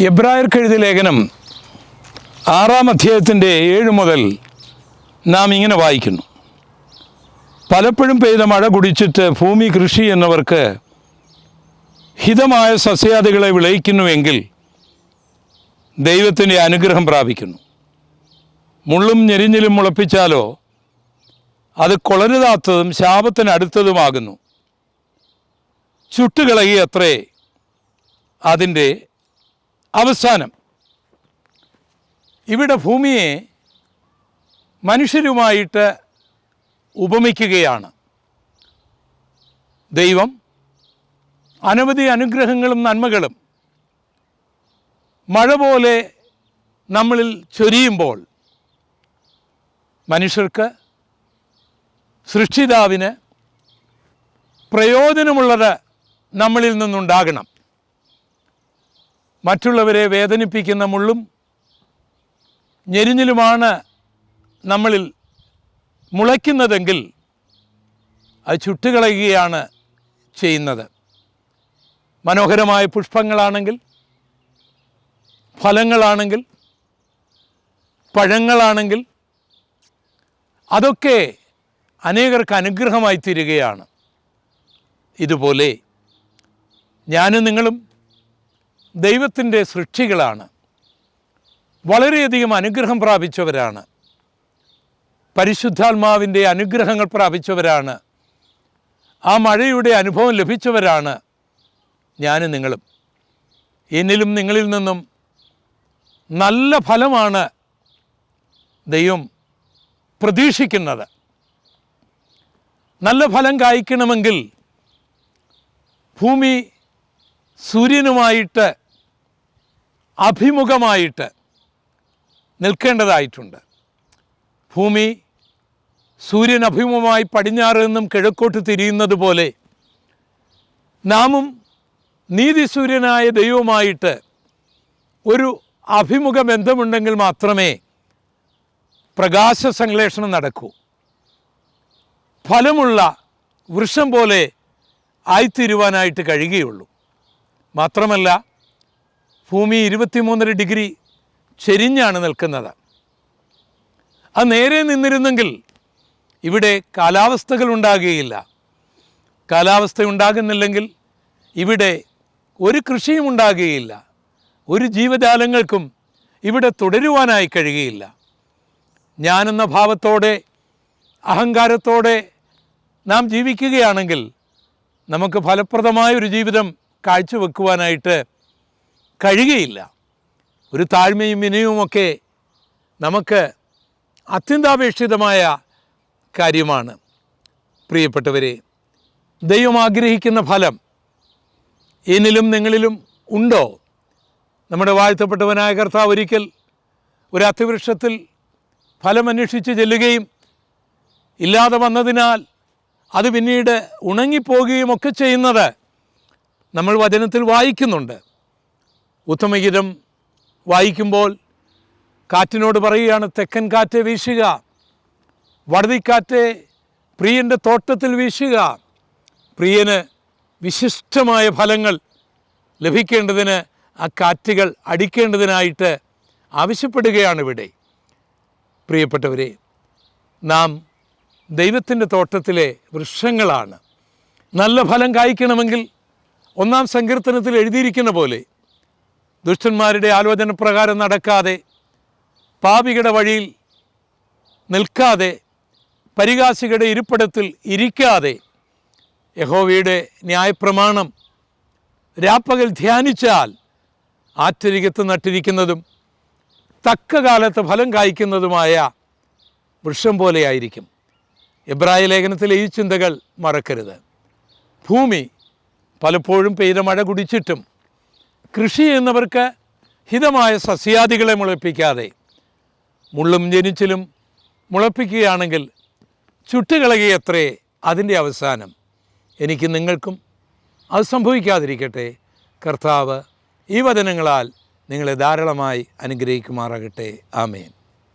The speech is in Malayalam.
എബ്രായർക്കെഴുതിയ ലേഖനം ആറാം അധ്യായത്തിന്റെ ഏഴ് മുതൽ നാം ഇങ്ങനെ വായിക്കുന്നു. പലപ്പോഴും പെയ്ത മഴ കുടിച്ചിട്ട് ഭൂമി കൃഷി എന്നവർക്ക് ഹിതമായ സസ്യാദികളെ വിളയിക്കുന്നുവെങ്കിൽ ദൈവത്തിന്റെ അനുഗ്രഹം പ്രാപിക്കുന്നു. മുള്ളും ഞെരിഞ്ഞിലും മുളപ്പിച്ചാലോ അത് കൊളരുതാത്തതും ശാപത്തിനടുത്തതുമാകുന്നു ചുട്ടുകളകി അത്രേ അതിന്റെ അവസാനം. ഇവിടെ ഭൂമിയെ മനുഷ്യരുമായിട്ട് ഉപമിക്കുകയാണ്. ദൈവം അനവധി അനുഗ്രഹങ്ങളും നന്മകളും മഴ പോലെ നമ്മളിൽ ചൊരിയുമ്പോൾ മനുഷ്യർക്ക് സൃഷ്ടിതാവിന് പ്രയോജനമുള്ളത് നമ്മളിൽ നിന്നുണ്ടാകണം. മറ്റുള്ളവരെ വേദനിപ്പിക്കുന്ന മുള്ളും ഞെരിഞ്ഞിലുമാണ് നമ്മളിൽ മുളയ്ക്കുന്നതെങ്കിൽ അത് ചുട്ടുകളയുകയാണ് ചെയ്യുന്നത്. മനോഹരമായ പുഷ്പങ്ങളാണെങ്കിൽ ഫലങ്ങളാണെങ്കിൽ പഴങ്ങളാണെങ്കിൽ അതൊക്കെ അനേകർക്ക് അനുഗ്രഹമായി തീരുകയാണ് ഇതുപോലെ ഞാനും നിങ്ങളും ദൈവത്തിന്റെ സൃഷ്ടികളാണ്. വളരെയധികം അനുഗ്രഹം പ്രാപിച്ചവരാണ്. പരിശുദ്ധാത്മാവിന്റെ അനുഗ്രഹങ്ങൾ പ്രാപിച്ചവരാണ്. ആ മഴയുടെ അനുഭവം ലഭിച്ചവരാണ് ഞാനും നിങ്ങളും. എന്നിലും നിങ്ങളിൽ നിന്നും നല്ല ഫലമാണ് ദൈവം പ്രതീക്ഷിക്കുന്നത്. നല്ല ഫലം കായ്ക്കണമെങ്കിൽ ഭൂമി സൂര്യനുമായിട്ട് അഭിമുഖമായിട്ട് നിൽക്കേണ്ടതായിട്ടുണ്ട്. ഭൂമി സൂര്യൻ അഭിമുഖമായി പടിഞ്ഞാറ് നിന്നും കിഴക്കോട്ട് തിരിയുന്നത് പോലെ നാമും നീതിസൂര്യനായ ദൈവമായിട്ട് ഒരു അഭിമുഖ ബന്ധമുണ്ടെങ്കിൽ മാത്രമേ പ്രകാശ സംശ്ലേഷണം നടക്കൂ. ഫലമുള്ള വൃക്ഷം പോലെ ആയിത്തീരുവാനായിട്ട് കഴിയുകയുള്ളൂ. മാത്രമല്ല ഭൂമി ഇരുപത്തിമൂന്നര ഡിഗ്രി ചെരിഞ്ഞാണ് നിൽക്കുന്നത്. അത് നേരെ നിന്നിരുന്നെങ്കിൽ ഇവിടെ കാലാവസ്ഥകൾ ഉണ്ടാകുകയില്ല. കാലാവസ്ഥ ഉണ്ടാകുന്നില്ലെങ്കിൽ ഇവിടെ ഒരു കൃഷിയും ഉണ്ടാകുകയില്ല. ഒരു ജീവജാലങ്ങൾക്കും ഇവിടെ തുടരുവാനായി കഴിയുകയില്ല. ഞാനെന്ന ഭാവത്തോടെ അഹങ്കാരത്തോടെ നാം ജീവിക്കുകയാണെങ്കിൽ നമുക്ക് ഫലപ്രദമായ ഒരു ജീവിതം കാഴ്ചവെക്കുവാനായിട്ട് കഴിയുകയില്ല. ഒരു താഴ്മയും വിനയവുമൊക്കെ നമുക്ക് അത്യന്താപേക്ഷിതമായ കാര്യമാണ്. പ്രിയപ്പെട്ടവരെ ദൈവം ആഗ്രഹിക്കുന്ന ഫലം എന്നിലും നിങ്ങളിലും ഉണ്ടോ? നമ്മുടെ വാഴ്ത്തപ്പെട്ടവനായ കർത്താവ് ഒരിക്കൽ ഒരു അത്തിവൃക്ഷത്തിൽ ഫലം അന്വേഷിച്ച് ചെല്ലുകയും ഇല്ലാതെ വന്നതിനാൽ അത് പിന്നീട് ഉണങ്ങിപ്പോകുകയും ഒക്കെ ചെയ്യുന്നത് നമ്മൾ വചനത്തിൽ വായിക്കുന്നുണ്ട്. ഉത്തമഗീതം വായിക്കുമ്പോൾ കാറ്റിനോട് പറയുകയാണ് തെക്കൻ കാറ്റ് വീശുക വടതിക്കാറ്റ് പ്രിയന്റെ തോട്ടത്തിൽ വീശുക. പ്രിയന് വിശിഷ്ടമായ ഫലങ്ങൾ ലഭിക്കേണ്ടതിന് ആ കാറ്റുകൾ അടിക്കേണ്ടതിനായിട്ട് ആവശ്യപ്പെടുകയാണ് ഇവിടെ. പ്രിയപ്പെട്ടവരെ നാം ദൈവത്തിന്റെ തോട്ടത്തിലെ വൃക്ഷങ്ങളാണ്. നല്ല ഫലം കായ്ക്കണമെങ്കിൽ ഒന്നാം സങ്കീർത്തനത്തിൽ എഴുതിയിരിക്കുന്ന പോലെ ദുഷ്ടന്മാരുടെ ആലോചന പ്രകാരം നടക്കാതെ പാപികളുടെ വഴിയിൽ നിൽക്കാതെ പരിഹാസികളുടെ ഇരിപ്പിടത്തിൽ ഇരിക്കാതെ യഹോവയുടെ ന്യായപ്രമാണം രാപ്പകൽ ധ്യാനിച്ചാൽ ആറ്റരികത്ത് നട്ടിരിക്കുന്നതും തക്ക കാലത്ത് ഫലം കായ്ക്കുന്നതുമായ വൃക്ഷം പോലെയായിരിക്കും. എബ്രായ ലേഖനത്തിലെ ഈ ചിന്തകൾ മറക്കരുത്. ഭൂമി പലപ്പോഴും പെയ്ത മഴ കുടിച്ചിട്ടും കൃഷി ചെയ്യുന്നവർക്ക് ഹിതമായ സസ്യാദികളെ മുളപ്പിക്കാതെ മുള്ളും ജനിച്ചിലും മുളപ്പിക്കുകയാണെങ്കിൽ ചുട്ടുകളകിയത്രേ അതിന്റെ അവസാനം. എനിക്ക് നിങ്ങൾക്കും അത് സംഭവിക്കാതിരിക്കട്ടെ. കർത്താവ് ഈ വചനങ്ങളാൽ നിങ്ങളെ ധാരാളമായി അനുഗ്രഹിക്കുമാറാകട്ടെ. ആമേൻ.